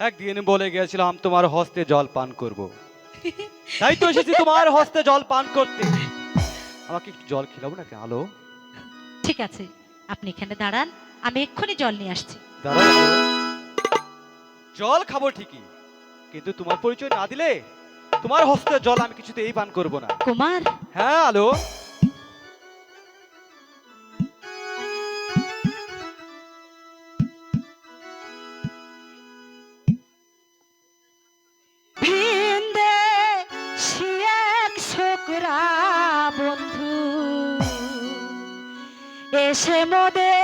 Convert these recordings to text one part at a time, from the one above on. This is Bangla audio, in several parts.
একদিন বলে গিয়েছিলাম তোমার হস্তে জল পান করব। তাই তো এসেছি তোমার হস্তে জল পান করতে। আমাকে একটু জল খেলাবো নাকি? আলো? ঠিক আছে আপনি এখানে দাঁড়ান আমি এক্ষুনি জল নিয়ে আসছি। জল খাব ঠিকই কিন্তু তোমার পরিচয় না দিলে তোমার হস্তে জল আমি কিছুতেই পান করব না। কুমার? হ্যাঁ আলো? এসে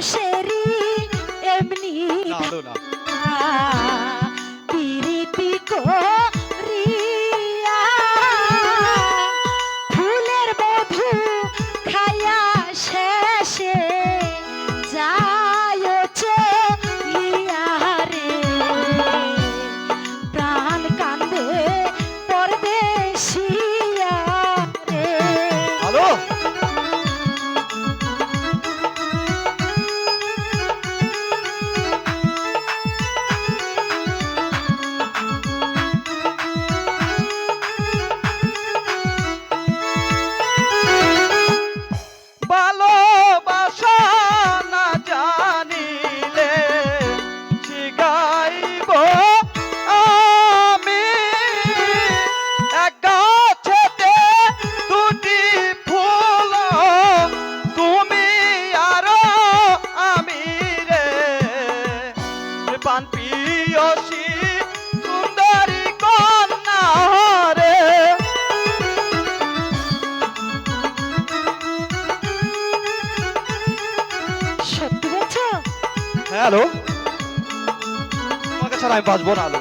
মানুষেরই এমনি হ্যাঁ আলো তোমাকে ছাড়া আমি বাঁচবো না আলো